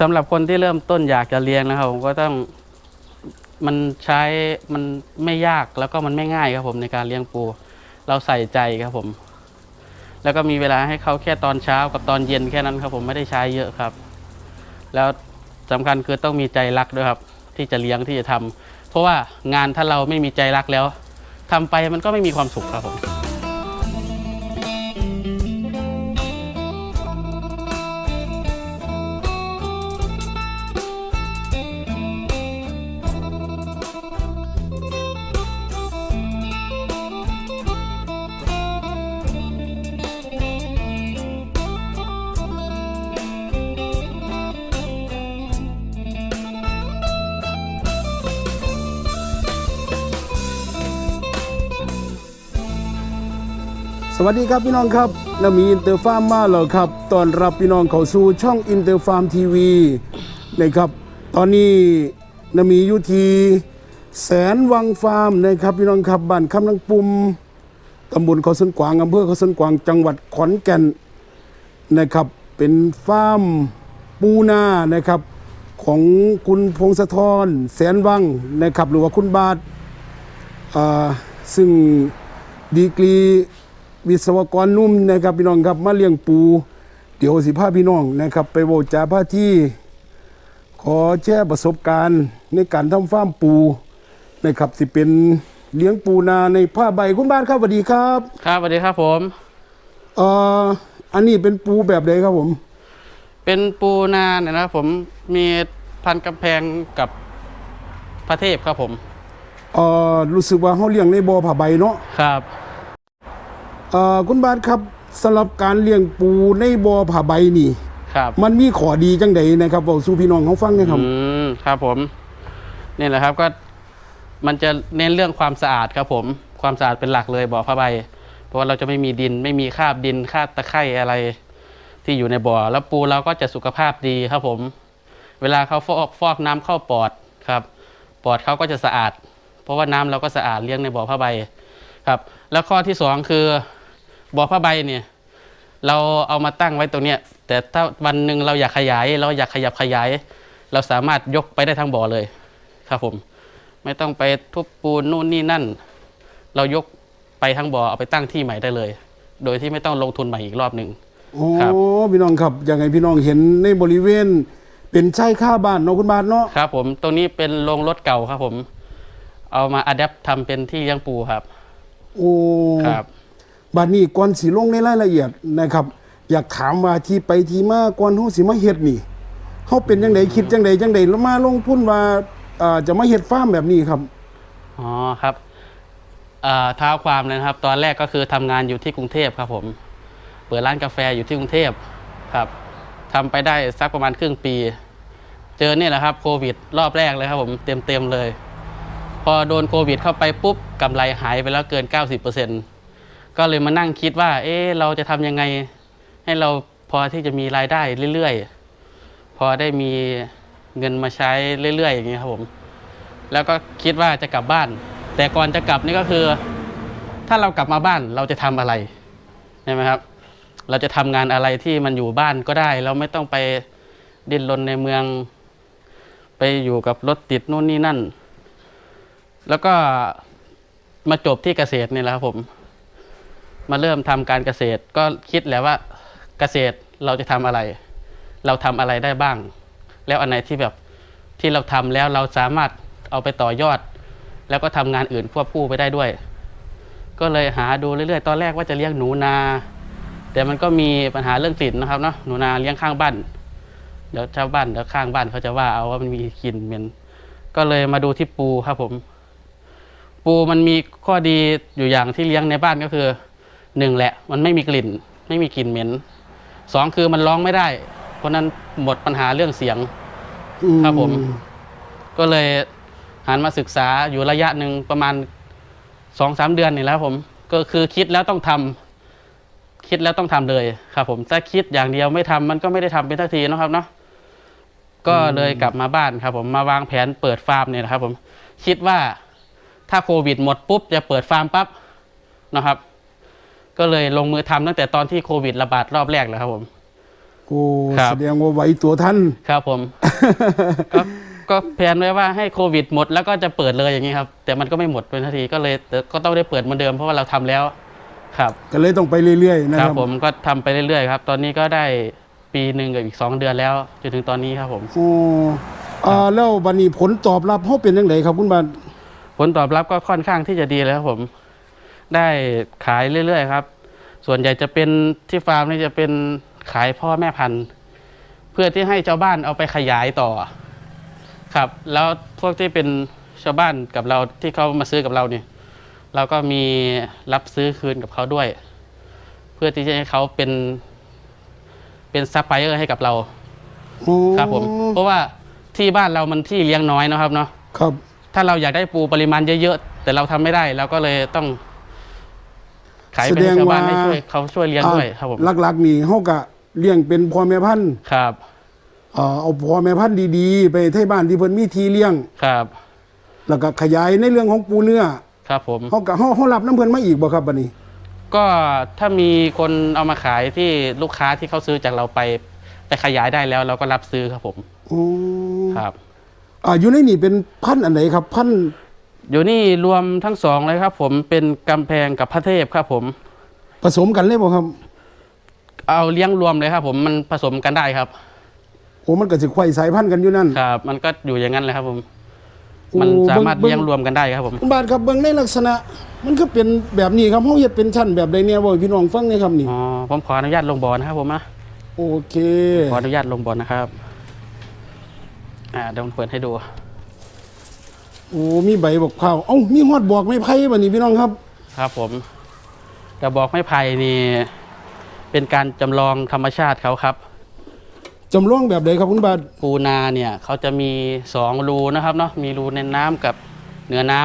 สำหรับคนที่เริ่มต้นอยากจะเลี้ยงนะครับผมก็ต้องมันใช้มันไม่ยากแล้วก็มันไม่ง่ายครับผมในการเลี้ยงปู เราใส่ใจครับผม แล้วก็มีเวลาให้เขาแค่ตอนเช้ากับตอนเย็นแค่นั้นครับ ผมไม่ได้ใช้เยอะครับ แล้วสำคัญคือต้องมีใจรักด้วยครับ ที่จะเลี้ยงที่จะทำเพราะว่างานถ้าเราไม่มีใจรักแล้วทำไปมันก็ไม่มีความสุขครับผม วัสดีครับพี่น้องครับนามีอินเตอร์ฟาร์มมาแล้วครับตอนรับพี่น้องเข้าสู่ช่องอินเตอร์ฟาร์มทีวีนะครับ ตอนนี้นามีอยู่ที่แสนวังฟาร์มนะครับพี่น้องครับบ้านคำนังปุ่มตำบลเขาสนกวางอำเภอเขาสนกวางจังหวัดขอนแก่นนะครับเป็นฟาร์มปูนานะครับ ของคุณพงศธรแสนวังนะครับหรือว่าคุณบาทซึ่งดีกรี วิศวกรหนุ่มนะครับพี่น้องครับมาเลี้ยงปู เดี๋ยวสิพาพี่น้องนะครับ ไปโบจาผ้าที่ ขอแชร์ประสบการณ์ในการทำฟาร์มปูนะครับสิเป็นเลี้ยงปูนาในผ้าใบคุณบ้านครับสวัสดีครับครับสวัสดีครับผมเอ่ออันนี้เป็นปูแบบใดครับผม เป็นปูนาเนี่ยนะครับผมมีพันกำแพงกับพระเทพครับผมเอ่อรู้สึกว่าเขาเลี้ยงในบ่อผ้าใบเนาะครับ เอ่อคุณบ้านครับสำหรับการเลี้ยงปูในบ่อผ้าใบนี่ ครับ มันมีข้อดีจังใดนะครับบอกสู่พี่น้องเขาฟังหนะครับ อืมครับผมนี่แหละครับก็มันจะเน้นเรื่องความสะอาดครับผม ความสะอาดเป็นหลักเลยบ่อผ้าใบ เพราะว่าเราจะไม่มีดินไม่มีคราบดินคราบตะไคร่อะไร ที่อยู่ในบ่อ แล้วปูเราก็จะสุขภาพดีครับผม เวลาเขาฟอกฟอกน้ำเข้าปอดครับ ปอดเขาก็จะสะอาด เพราะว่าน้ำเราก็สะอาดเลี้ยงในบ่อผ้าใบครับ แล้วข้อที่สองคือ บ่อผ้าใบเนี่ยเราเอามาตั้งไว้ตรงเนี้ยแต่ถ้าวันหนึ่งเราอยากขยาย เราอยากขยับขยาย เราสามารถยกไปได้ทั้งบ่อเลยครับผม ไม่ต้องไปทุบปูนนู่นนี่นั่น เรายกไปทั้งบ่อเอาไปตั้งที่ใหม่ได้เลย โดยที่ไม่ต้องลงทุนใหม่อีกรอบหนึ่ง โอ้ครับ พี่น้องครับอย่างไรพี่น้องเห็นในบริเวณ เป็นชายค่าบ้านเนาะคุณบาทเนาะครับผมตรงนี้เป็นโรงรถเก่าครับผม เอามาอัดแอปทำเป็นที่เลี้ยงปูครับ โอ้ครับ บ้านนี้ก่อนสิลงในรายละเอียดนะครับ อยากถามว่าที่ไปที่มาก่อนเฮาสิมาเฮ็ดนี่เฮาเป็นจังไดคิดจังไดจังไดแล้วมาลงทุนว่าอ่าจะมาเฮ็ดฟาร์มแบบนี้ครับอ๋อครับเท้าความเลยนะครับ ตอนแรกก็คือทำงานอยู่ที่กรุงเทพครับผม เปิดร้านกาแฟอยู่ที่กรุงเทพครับทำไปได้สักประมาณครึ่งปี เจอเนี่ยแหละครับโควิด รอบแรกเลยครับผมเต็มเต็มเลย พอโดนโควิดเข้าไปปุ๊บกำไรหายไปแล้วเกิน 90% ก็เลยมานั่งคิดว่า เอ๊ะเราจะทำยังไง ให้เราพอที่จะมีรายได้เรื่อยๆ พอได้มีเงินมาใช้เรื่อยๆ อย่างเงี้ครับผม แล้วก็คิดว่าจะกลับบ้าน แต่ก่อนจะกลับนี่ก็คือ ถ้าเรากลับมาบ้านเราจะทำอะไรใช่ไหมครับ เราจะทำงานอะไรที่มันอยู่บ้านก็ได้ เราไม่ต้องไปดิ้นรนในเมือง ไปอยู่กับรถติดนู่นนี่นั่น แล้วก็มาจบที่เกษตรนี่แหละครับผม มาเริ่มทำการเกษตร ก็คิดแหละว่าเกษตรเราจะทำอะไร เราทำอะไรได้บ้าง แล้วอันไหนที่แบบที่เราทำแล้วเราสามารถเอาไปต่อยอด แล้วก็ทำงานอื่นควบคู่ไปได้ด้วย ก็เลยหาดูเรื่อยๆ ตอนแรกว่าจะเลี้ยงหนูนา แต่มันก็มีปัญหาเรื่องกลิ่นนะครับเนาะหนูนาเลี้ยงข้างบ้านเดี๋ยวชาวบ้านเดี๋ยวข้างบ้านเขาจะว่าเอาว่ามันมีกลิ่นเหม็นก็เลยมาดูที่ปูครับผม ปูมันมีข้อดีอยู่อย่างที่เลี้ยงในบ้านก็คือ หนึ่งแหละมันไม่มีกลิ่น ไม่มีกลิ่นเหม็นสองคือมันร้องไม่ได้ เพราะนั้นหมดปัญหาเรื่องเสียงอืครับผม ก็เลยหันมาศึกษาอยู่ระยะหนึ่งประมาณสองสามเดือนนี่แหล้วผม ก็คือคิดแล้วต้องทำคิดแล้วต้องทำเลยครับผมถ้าคิดอย่างเดียวไม่ทำมันก็ไม่ได้ทำเป็นทักทีเนาะครับเนาะก็เลยกลับมาบ้านครับ ผมมาวางแผนเปิดฟาร์มเนี่ยนะครับ ผมคิดว่าถ้าโควิดหมดปุ๊บจะเปิดฟาร์มปั๊บนะครับ ก็เลยลงมือทำตั้งแต่ตอนที่โควิดระบาดรอบแรกเลยครับผมโอ้ครับแสดงว่าไหวตัวท่านครับผมก็ก็แผนไว้ว่าให้โควิดหมดแล้วก็จะเปิดเลยอย่างนี้ครับ แต่มันก็ไม่หมดเป็นทันทีก็เลยแต่ก็ต้องได้เปิดเหมือนเดิมเพราะว่าเราทำแล้วครับ ก็เลยต้องไปเรื่อยๆนะคครัรับบผมก็ทำไปเรื่อยๆครับ ตอนนี้ก็ได้ปีหนึ่งกับอีกสองเดือนแล้วจนถึงตอนนี้ครับผมโอ้อ่าแล้วบัดนี้ผลตอบรับเฮาเป็นจังไดครับคุณบาทผลตอบรับก็ค่อนข้างที่จะดีแล้วครับผม ได้ขายเรื่อยๆครับ ส่วนใหญ่จะเป็นที่ฟาร์มนี่จะเป็นขายพ่อแม่พันธุ์ เพื่อที่ให้ชาวบ้านเอาไปขยายต่อ ครับ แล้วพวกที่เป็นชาวบ้านกับเราที่เขามาซื้อกับเราเนี่ยเราก็มีรับซื้อคืนกับเขาด้วย เพื่อที่จะให้เขาเป็น เป็นซัพพลายเออร์ให้กับเราครับผม เพราะว่าที่บ้านเรามันที่เลี้ยงน้อยนะครับเนาะครับ ถ้าเราอยากได้ปูปริมาณเยอะๆแต่เราทำไม่ได้เราก็เลยต้อง ขายไปให้ชาวบ้านให้ช่วยเขาช่วยเลี้ยงด้วยครับผมอ่าหลักๆนี่เฮาก็เลี้ยงเป็นพ่อแม่พันธุ์ครับเอ่อเอาพ่อแม่พันธุ์ดีๆ ไปที่บ้านที่เพิ่นมีที่เลี้ยงครับ แล้วก็ขยายในเรื่องของปูเนื้อครับผมเฮาก็เฮาเฮารับน้ำเพิ่นมาอีกบ่ครับบัดนี้ ก็ถ้ามีคนเอามาขายที่ลูกค้าที่เขาซื้อจากเราไป ไปขยายได้แล้วเราก็รับซื้อครับผมอ๋อครับอ่าอยู่ในนี่เป็นพันธุ์อันไหนครับ พันธุ์ อยู่นี่รวมทั้งสองเลยครับ ผมเป็นกำแพงกับพระเทพครับผม ผสมกันเลยบ่ครับ เอาเลี้ยงรวมเลยครับ ผมมันผสมกันได้ครับโอ้มันก็สิไขว้สายพันธุ์กันอยู่นั่น ครับ มันก็อยู่อย่างนั้นเลยครับผมโอ้มันสามารถบิ่เลี้ยงรวมกันได้ครับผม คุณบาทครับเบิ่งในลักษณะ มันก็เป็นแบบนี้ครับเฮาเฮ็ดเป็นชั้นแบบใดเนี่ยบ่ให้พี่น้องฟังหนี่อยครับนี่ อ๋อผมขออนุญาตลงบอลนะครับผมนะโอเค ขออนุญาตลงบอลนะครับ อ่าเดี๋ยวผมเปิดให้ดู โอ้มีใบบอกข้าวเอ้ามีฮอดบอกไม้ไผ่บัดนี้พี่น้องครับ ครับผมกระบอกไม้ไผ่นี่เป็นการจำลองธรรมชาติเขาครับ จำลองแบบใดครับคุณบาทปูนาเนี่ยเขาจะมีสองรูนะครับเนาะมีรูในน้ำกับเหนือน้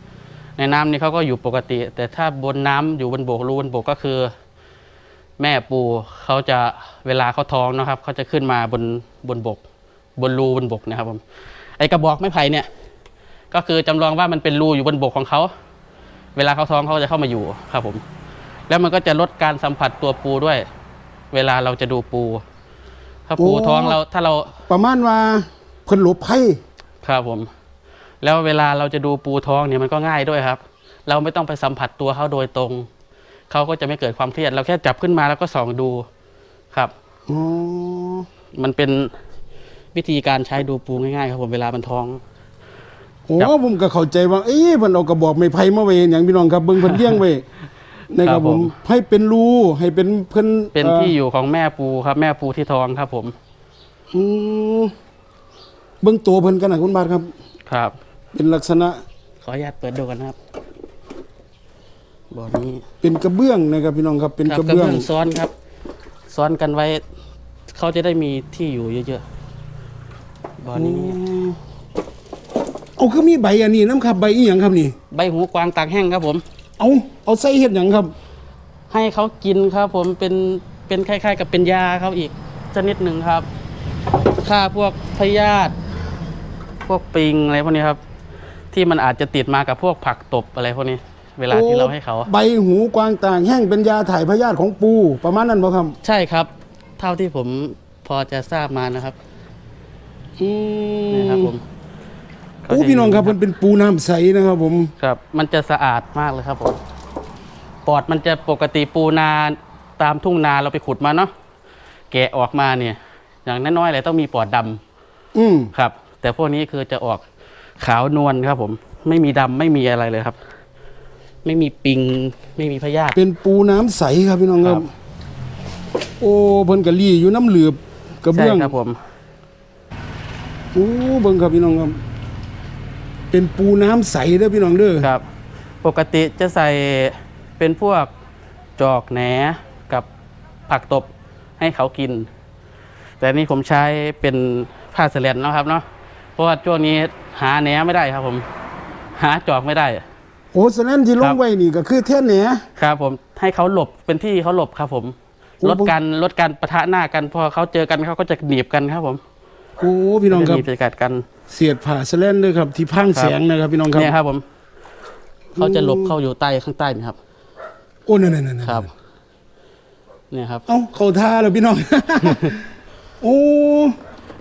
ำในน้ำนี่เขาก็อยู่ปกติ แต่ถ้าบนน้ำอยู่บนบกรูบนบกก็คือ แม่ปูเขาจะเวลาเขาท้องนะครับเขาจะขึ้นมาบนบนบก บนรูบนบกนะครับผมไอกระบอกไม้ไผ่เนี่ย ก็คือจำลองว่ามันเป็นรูอยู่บนบกของเขา เวลาเขาท้องเขาจะเข้ามาอยู่ครับผม แล้วมันก็จะลดการสัมผัสตัวปูด้วย เวลาเราจะดูปู ถ้าปูโอ้ท้องเราถ้าเราประมาณว่าเพิ่นหลบภัยครับผม แล้วเวลาเราจะดูปูท้องเนี่ยมันก็ง่ายด้วยครับ เราไม่ต้องไปสัมผัสตัวเขาโดยตรง เขาก็จะไม่เกิดความเครียด เราแค่จับขึ้นมาแล้วก็ส่องดูครับอ๋อมันเป็นวิธีการใช้ดูปูง่ายๆครับผมเวลามันท้อง โอ้ครับผมก็เข้าใจว่าเอ๊ะเพิ่นเอากระบอกไม้ไผ่มาไว้เฮ็ดหยังพี่น้องครับเบิ่งเพิ่นเลี้ยงไว้นะครับผมให้เป็นรูให้เป็นเพิ่นเป็นอ่อที่อยู่ของแม่ปูครับ แม่ปูที่ท้องครับ ผมอืมเบิ่งตัวเพิ่นกันนะคุณบาทครับ ครับ เป็นลักษณะ ขออนุญาตเปิดดูกันนะครับบ่อนี้ เป็นกระเบื้องนะครับพี่น้องครับ เป็นคกรัระกระเบื้องเบื้องซ้อนครับ ซ้อนกันไว้ เขาจะได้มีที่อยู่เยอะๆบ่อนี้ เอาคือมีใบอันนี้น้ำครับใบอีหยังครับนี่ ใบหูกวางตากแห้งครับผม เอาเอาใส่เฮ็ดหยังครับ ให้เขากินครับผมเป็นเป็นคล้ายๆ กับเป็นยาเขาอีกชนิดหนึ่งครับฆ่าพวกพยาธิพวกปิงอะไรพวกนี้ครับ ที่มันอาจจะติดมากับพวกผักตบอะไรพวกนี้ เวลาที่เราให้เขา ใบหูกวางต่างแห้งเป็นยาถ่ายพยาธิของปู ประมาณนั้นบ่ครับ ใช่ครับ เท่าที่ผมพอจะทราบมานะครับอืนะครับมผม โอ้พี่น้องครับมันเป็นปูน้ำใสนะครับผมครับ มันจะสะอาดมากเลยครับผมปอดมันจะปกติปูนาตามทุ่งนาเราไปขุดมาเนาะแกะออกมาเนี่ย อย่างน้อยๆเลยต้องมีปอดดำอืมครับ แต่พวกนี้คือจะออกขาวนวลครับ ผม ไม่มีดำไม่มีอะไรเลยครับ ไม่มีปิงไม่มีพยาธิเป็นปูน้ำใสครับพี่น้องครับครับโอ้เพิ่นกะลี่อยู่น้ำเหลือบกระใช่เบื้องครับผมโอ้เบิ่งครับพี่น้องครับ เป็นปูน้ำใสเด้อพี่น้องเด้อครับ ปกติจะใส่เป็นพวกจอกแหนกับผักตบให้เขากิน แต่นี่ผมใช้เป็นผ้าเสลนแล้วครับเนาะเพราะว่าช่วงนี้หาแหนไม่ได้ครับผม หาจอกไม่ได้ โอ้ฉะนั้นที่ลครังบ ไว้นี่ก็คือเท่นแหน ครับผมให้เขาหลบเป็นที่เขาหลบครับผม โอ้ลดการลดการประทะหน้ากันพอเขาเจอกันเขาก็จะหนีบกันครับผม โอ้พี่น้องคจะรับหนีบจะกัดกันเสียดผ่าสแลนด้วยครับ ที่พังครับแสงนะครับ พี่น้องครับเนี่ยครับผมเขาจะหลบเข้าอยู่ใต้ข้างใต้นี่ครับโอ้นั่นๆๆๆครับ เนี่ยครับ เอ้าเขาท่าเลยพี่น้องโอ้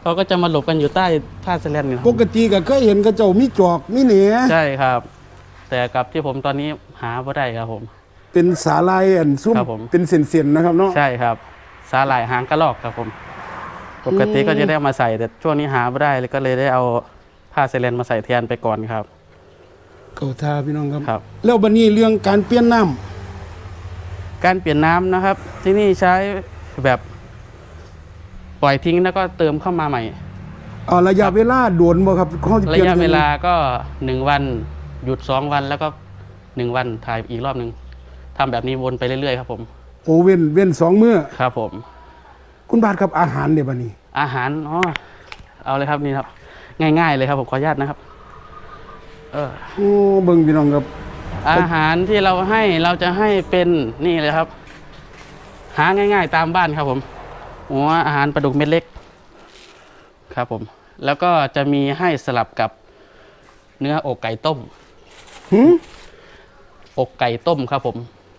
เขาก็จะมาหลบกันอยู่ใต้ท่าสแลนนี่คปรับกติก็เคยเห็นกระเจ้ามีจอกมีเหนียใช่ครับ แต่กับที่ผมตอนนี้หาไม่ได้ครับผม เป็นสาลายอันซุ่มครับผมเป็นเส้นๆนะครับเนาะใช่ครับ สาหร่ายหางกระรอกครับผม ปกติก็จะได้เอามาใส่แต่ช่วงนี้หาไม่ได้เลยก็เลยได้เอาผ้าไซเลนมาใส่แทนไปก่อนครับ เขาท่าพี่น้องครับ ครับ แล้วบัดนี้เรื่องการเปลี่ยนน้ำการเปลี่ยนน้ำนะครับ ที่นี่ใช้แบบปล่อยทิ้งแล้วก็เติมเข้ามาใหม่เอาระยะเวลาโดนบ่ครับเขาจระปนยะเวลาก็หนึ่งวันหยุดสองวันแล้วก็หนึ่งวันถ่ายอีกรอบหนึ่งทำแบบนี้วนไปเรื่อยๆครับผม โอเว้นเว้นสองมื้อครับผม คุณบาทครับอาหารเดี๋ยวบัดนี้ อาหารอ๋อเอาเลยครับนี่ครับ ง่าย ๆ เลยครับผมขออนุญาตนะครับ เออโอ้เบิ่งพี่น้องครับ อาหารที่เราให้เราจะให้เป็นนี่เลยครับ หาง่าย ๆ ตามบ้านครับผมหัวอาหารปลาดุกเม็ดเล็ก ครับผม แล้วก็จะมีให้สลับกับเนื้ออกไก่ต้มหืมอกไก่ต้มครับผม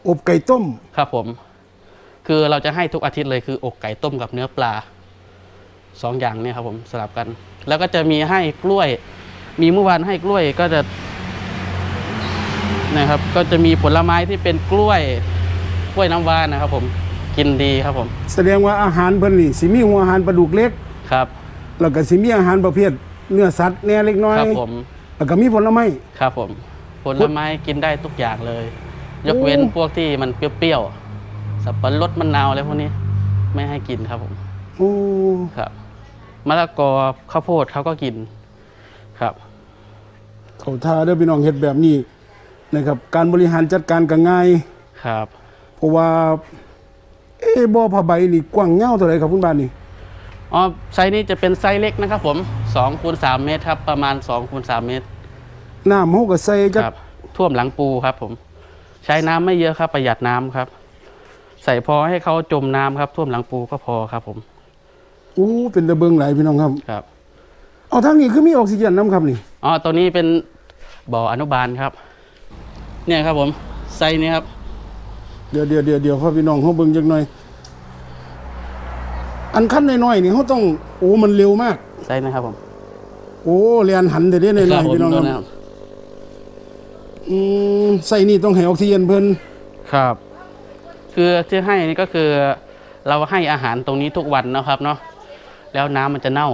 อบไก่ต้ม ครับผม คือเราจะให้ทุกอาทิตย์เลยคือ อกไก่ต้มกับเนื้อปลาสองอย่างเนี่ยครับผมสลับกัน แล้วก็จะมีให้กล้วย มีเมื่อวานให้กล้วยก็จะนะครับ ก็จะมีผลไม้ที่เป็นกล้วยกล้วยน้ำว้านะครับ ผมกินดีครับผม แสดงว่าอาหารเพิ่นนี่สิมีหัวอาหารปลาดุกเล็กครับ แล้วก็สิมีอาหารประเภทเนื้อสัตว์แหน่เล็กน้อยครับผมแล้วก็มีผลไม้ครับผม ผลไม้กินได้ทุกอย่างเลย ยกเว้นโอ้พวกที่มันเปรี้ยวๆ สับปะรดมะนาวอะไรพวกนี้ ไม่ให้กินครับผมโอ้ครับมะละกอข้าวโพดเขาก็กินครับ เขาท่าเด้อพี่น้องเฮ็ดแบบนี้นะครับ การบริหารจัดการก็ง่าย ครับ เพราะว่า เอ๊ะบ่อผ้าใบนี่กว้างยาวเท่าไหร่ครับคุณบ้านนี่อ๋อไซส์นี้จะเป็นไซส์เล็กนะครับผม2คูณ3เมตรครับ ประมาณ2คูณ3เมตร น้ำเฮาก็ใส่จักครับท่วมหลังปูครับผม ใช้น้ำไม่เยอะครับประหยัดน้ำครับ ใส่พอให้เขาจมน้ำครับ ท่วมหลังปูก็พอครับ ผมโอ้เป็นตะเบิงหลายพี่น้องครับ ครับเอาทางนี้คือมีออกซิเจนนํครับนี่อ๋อตัวนี้เป็นบ่ออนุบาลครับ เนี่ยครับผมไซส์นี้ครับ เดี๋ยวเดี๋ยวเดี๋ยวเดี๋ยวพ่อพี่น้องเฮาเบิ่งจักหน่อย อันขั้นน้อยๆนี่เฮาต้องโอ้มันเร็วมาก ไซส์นะครับผมโอ้เรียนหันแต่เด้น้คอรัยผมๆพี่น้องตัวคนั้รับนอืมใส่นี่ต้องให้ออกซิเจนเพิ่นครับ คือที่ให้นี่ก็คือเราให้อาหารตรงนี้ทุกวันนะครับเนาะแล้วน้ำมันจะเน่า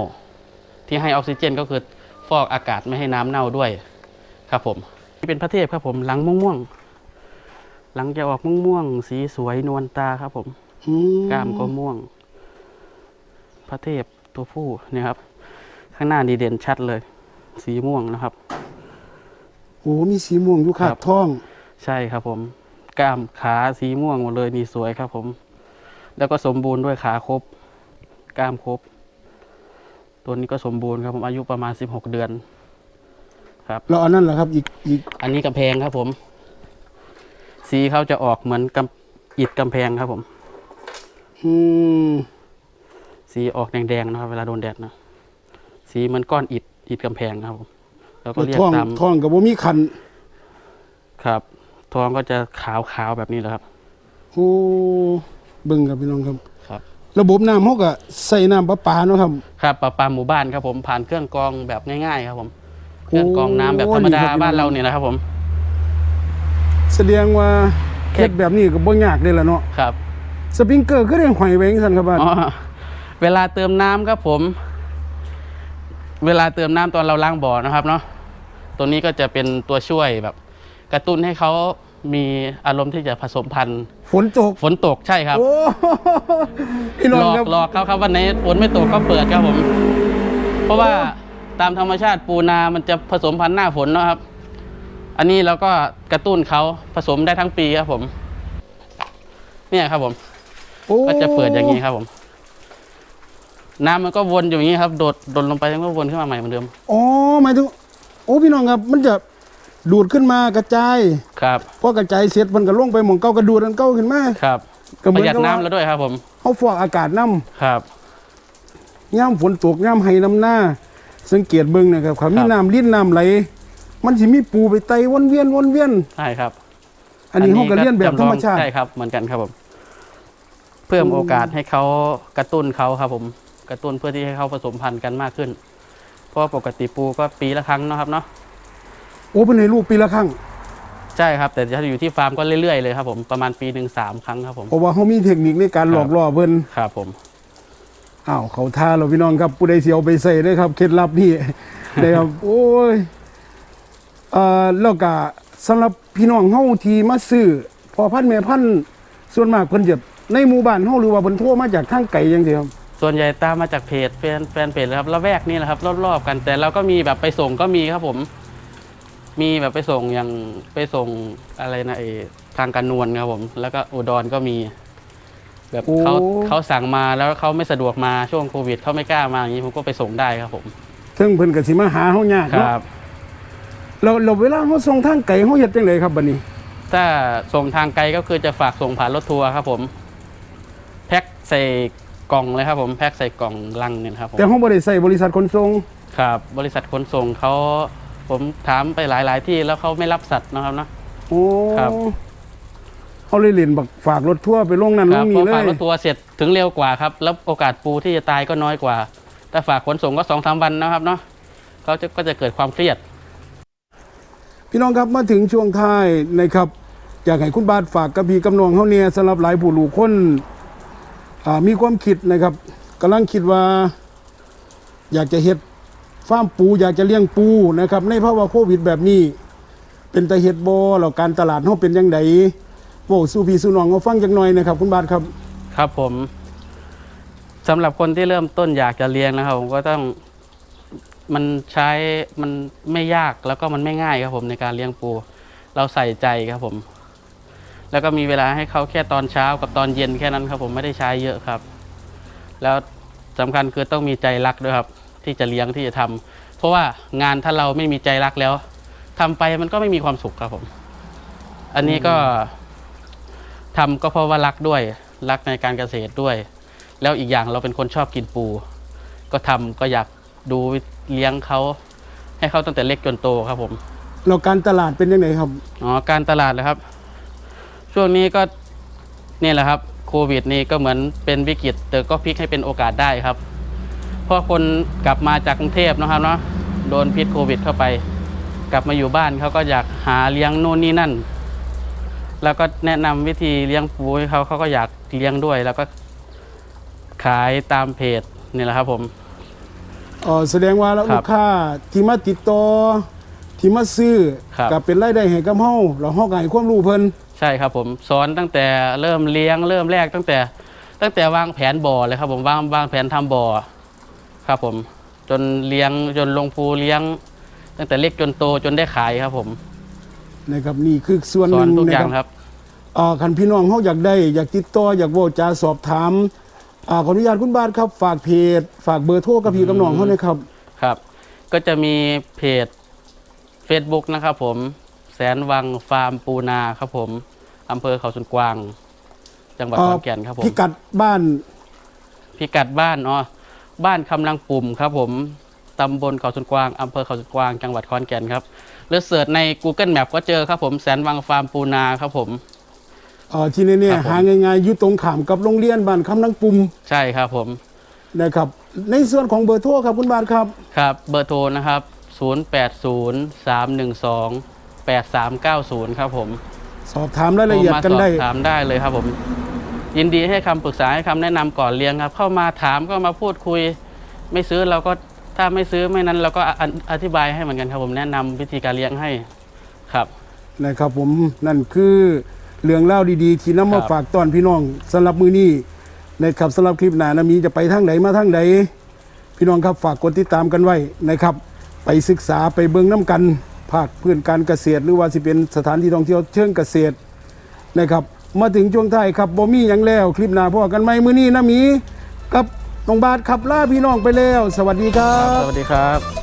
ที่ให้ออกซิเจนก็คือฟอกอากาศไม่ให้น้ำเน่าด้วยครับผมนี่เป็นพระเทพครับผมหลังม่วงๆหลังจะออกม่วงๆสีสวยนวลตาครับผมอืมกล้ามก็ม่วง พระเทพตัวผู้เนี่ยครับ ข้างหน้าดีเด่นชัดเลย สีม่วงนะครับโอ้มีสีม่วงอยู่ขาครัดบท้อง ใช่ครับผม กล้ามขาสีม่วงหมดเลยนี่สวยครับผม แล้วก็สมบูรณ์ด้วยขาครบกล้ามครบ ตัวนี้ก็สมบูรณ์ครับผมอายุประมาณ 16 เดือน ครับแล้วอันนั้นล่ะครับอีกอีกอันนี้กำแพงครับผม สีเขาจะออกเหมือนกำอิฐกำแพงครับผม อืมสีออกแดงๆนะครับเวลาโดนแดดนะสีเหมือนก้อนอิฐอิฐกำแพงครับผมแล้วก็แล้วเรียกท้องตามท้องก็บ่มีคันครับ ท้องก็จะขาวๆแบบนี้แหละครับ โอ้เบิ่งครับพี่น้องครับ ครับ ระบบน้ำเฮาก็ใส่น้ำประปาเนาะครับ ครับประปาหมู่บ้านครับผมผ่านเครื่องกรองแบบง่ายๆ ครับผม เครื่องกรองน้ำแบบธรรมดาโอ้นี่ครับบ้านเราเนี่ยนะครับผม แสดงว่าเฮ็ดแบบนี้ก็บ่ยากเด้ล่ะเนาะ ครับ สปริงเกอร์ก็ได้ห้อยไว้จังซั่นครับบ้านอ๋อเวลาเติมน้ำครับผม เวลาเติมน้ำตอนเราล้างบ่อนะครับเนาะ ตัวนี้ก็จะเป็นตัวช่วยแบบ กระตุ้นให้เขามีอารมณ์ที่จะผสมพันธุ์ ฝนตกฝนตกใช่ครับ โอ้พี่น้องหลอกครับ หลอกเขาครับวันไหนฝนไม่ตกก็เปิดครับผม เพราะว่าตามธรรมชาติปูนามันจะผสมพันธุ์หน้าฝนเนาะครับ อันนี้เราก็กระตุ้นเขาผสมได้ทั้งปีครับผม เนี่ยครับผม โอ้ก็จะเปิดอย่างนี้ครับผม น้ำมันก็วนอยู่อย่างนี้ครับ โดดโดดลงไปแล้วก็วนขึ้นมาใหม่เหมือนเดิม อ๋อหมายถึงโอ้พี่น้องครับมันจะ ดูดขึ้นมากระจายครับพอกระจายเสร็จมันก็ลงไปหม่องเก่ากระดูดอันเก่าขึ้นมาครับก็เหปมือนระหยัดกับว่าน้ำแล้วด้วยครับ ผมเฮาฟอกอากาศน้ำครับย่ำฝนตกย่ำให้น้ำหน้า สังเกตเบิ่งนะครับเขามีครับน้ำลิ้นน้ำไหล มันสิมีปูไปไตวนเวียนวนเวียนใช่ครับ อันนี้เขาก็เลี้ยนแบบธรรมชาติใช่ครับเหมือนกันครับผมพิ่มโอกาสให้เขากระตุ้นเขาครับ ผม กระตุ้นเพื่อที่ให้เขาผสมพันธุ์กันมากขึ้น เพราะว่าปกติปูก็ปีละครั้งเนาะครับเนาะ โอ้เป็นในลูกปีละครั้งใช่ครับ แต่จะอยู่ที่ฟาร์มก็เรื่อยๆเลยครับผมประมาณปีหนึ่งสามครั้งครับผมเพราะว่าเขามีเทคนิคในการหลอกล่อเพิ่นครับผมอ้าวเขาท่าเราพี่น้องครับผู้ใดเสียวไปใส่ได้ครับ เคล็ดลับนี่นะครับ โอ้ยเอ่อแล้วก็สำหรับพี่น้องเฮาที่มาซื้อพอพันธุ์แม่พันธุ์ส่วนมากเพิ่นจะในหมู่บ้านเฮาหรือว่าเพิ่นโทรมาจากทางไกลจังซี่ครับส่วนใหญ่ตามมาจากเพจแฟนแฟนเพจเลยครับละแวกนี่แหละครับรอบๆกันแต่เราก็มีแบบไปส่งก็มีครับผม มีแบบไปส่งอย่างไปส่งอะไรนะไอทางการนวลครับผม แล้วก็อุดรก็มี แบบโอ้เขาเขาสั่งมาแล้วเขาไม่สะดวกมาช่วงโควิดเขาไม่กล้ามาอย่างนี้ผมก็ไปส่งได้ครับผมซึ่งเพิ่นก็สิมาหาเฮายากคเนาะรับแล้วแล้วเวลาเฮาส่งทางไกลเฮาเฮ็ดจังไดครับบัดนี้ ถ้าส่งทางไกลก็คือจะฝากส่งผ่านรถทัวร์ครับผม แพ็คใส่กล่องเลยครับผมแพ็คใส่กล่องลังเนี่ยนะครับผมแต่เฮาบ่ได้ใช้บริษัทขนส่งครับ บริษัทขนส่งเขา ผมถามไปหลาย ๆ ที่แล้วเขาไม่รับสัตว์นะครับเนาะ โอ้ครับ เขาเลยเล่นบักฝากรถทั่วร์ไปลงนั่นคลรับงพนี่อเลฝากยรถทัวร์เสร็จถึงเร็วกว่าครับ แล้วโอกาสปูที่จะตายก็น้อยกว่า แต่ฝากขนส่งก็สองสามวันนะครับเนาะเขาจะก็จะเกิดความเครียด พี่น้องครับมาถึงช่วงท้ายนะครับอยากให้คุณบาทฝากกับพี่กำนองเฮาเนี่ยสำหรับหลายผู้ลูกคนอ่ามีความคิดนะครับกำลังคิดว่า อยากจะเฮ็ด ฟาร์มปูอยากจะเลี้ยงปูนะครับในภาวะโควิดแบบนี้ เป็นตาเฮ็ดบ่แล้วการตลาดเฮาเป็นจังไดโว้สู้พี่สู้น้องเฮาฟังจักหน่อยนะครับ คุณบาทครับครับผมสำหรับคนที่เริ่มต้นอยากจะเลี้ยงนะครับผมก็ต้องมันใช้มันไม่ยากแล้วก็มันไม่ง่ายครับผมในการเลี้ยงปู เราใส่ใจครับผม แล้วก็มีเวลาให้เขาแค่ตอนเช้ากับตอนเย็นแค่นั้นครับผมไม่ได้ใช้เยอะครับ แล้วสำคัญคือต้องมีใจรักด้วยครับ ที่จะเลี้ยงที่จะทำเพราะว่างานถ้าเราไม่มีใจรักแล้วทำไปมันก็ไม่มีความสุขครับผม อันนี้ก็ทำก็เพราะว่ารักด้วยรักในการเกษตรด้วย แล้วอีกอย่างเราเป็นคนชอบกินปู ก็ทำก็อยากดูเลี้ยงเขาให้เขาตั้งแต่เล็กจนโตครับผมแล้วการตลาดเป็นจังไดครับอ๋อการตลาดเลยครับ ช่วงนี้ก็นี่แหละครับโควิดนี่ก็เหมือนเป็นวิกฤตแต่ก็พลิกให้เป็นโอกาสได้ครับ เพราะคนกลับมาจากกรุงเทพนะครับเนาะโดนพิษโควิดเข้าไป กลับมาอยู่บ้านเขาก็อยากหาเลี้ยงโน่นนี่นั่น แล้วก็แนะนำวิธีเลี้ยงปูให้เขาเขาก็อยากเลี้ยงด้วย แล้วก็ขายตามเพจนี่แหละครับผมเอ่อแสดงว่าแล้วครัลูบกค้าที่มาติดต่อที่มาซื้อครับก็เป็นรายได้ให้กับเฮาเราเฮาก็ให้ความรู้เพิ่นใช่ครับผมสอนตั้งแต่เริ่มเลี้ยงเริ่มแรกตั้งแต่ ตั้งแต่วางแผนบ่อเลยครับผมวางวางแผนทำบ่อ ครับผมจนเลี้ยงจนลงปูเลี้ยง ตั้งแต่เล็กจนโตจนได้ขายครับผมนะครับนี่คือส่วนสหอนนึ่งทุกนะอย่างคครับรับ อ่าคันพี่น้องเฮาอยากได้อยากติดต่ออยากเว้าจาสอบถามอ่าขออนุญาตคุณบาทครับ ฝากเพจ ฝากเบอร์โทรกับพี่กับน้องเฮาหน่อยครับ ครับ ก็จะมีเพจ Facebook นะครับผม แสนวังฟาร์มปูนาครับผมอำเภอเขาสุนกวาง จังหวัดอ่าขอนแก่นครับผม พิกัดบ้านพิกัดบ้านอ๋อ บ้านคำลังปุ่มครับผมตำบลเขาสุนกวางอำเภอเขาสุนกวางจังหวัดขอนแก่นครับหรือเสิร์ชใน Google Map ก็เจอครับผมแสนวังฟาร์มปูนาครับผมเอ่อที่นี่เนี่ยครับผมหาง่ายๆอยู่ตรงข้ามกับโรงเรียนบ้านคำนังปุ่มใช่ครับผมนะครับในส่วนของเบอร์โทรครับคุณบาทครับครับเบอร์โทรนะครับ 0803128390 ครับผม สอบถามรายละเอียดกันได้โทรมาสอบถามได้เลยครับผม ยินดีให้คำปรึกษาให้คำแนะนำก่อนเลี้ยงครับ เข้ามาถามก็มาพูดคุย ไม่ซื้อเราก็ถ้าไม่ซื้อไม่นั้นเราก็ออธิบายให้เหมือนกันครับผมแนะนำวิธีการเลี้ยงให้ครับนะครับผมนั่นคือเรื่องเล่าดีๆ ที่นำมาฝากตอนพี่น้องสำหรับมือนี้นะครับสำหรับคลิปหน้านะมีจะไปทางไหนมาทางไหนพี่น้องครับฝากกดติดตามกันไว้นะครับ ไปศึกษาไปเบิ่งน้ำกันภาคพื้นการเกษตร หรือว่าสิเป็นสถานที่ท่องเที่ยวเชิงเกษตรนะครับ มาถึงช่วงท้ายครับบ่มีหยังแล้ว คลิปหน้าพอกันไหมมือนี้นะหมีกับน้องบาทขับล่าพี่น้องไปแล้ว สวัสดีครับสวัสดีครับ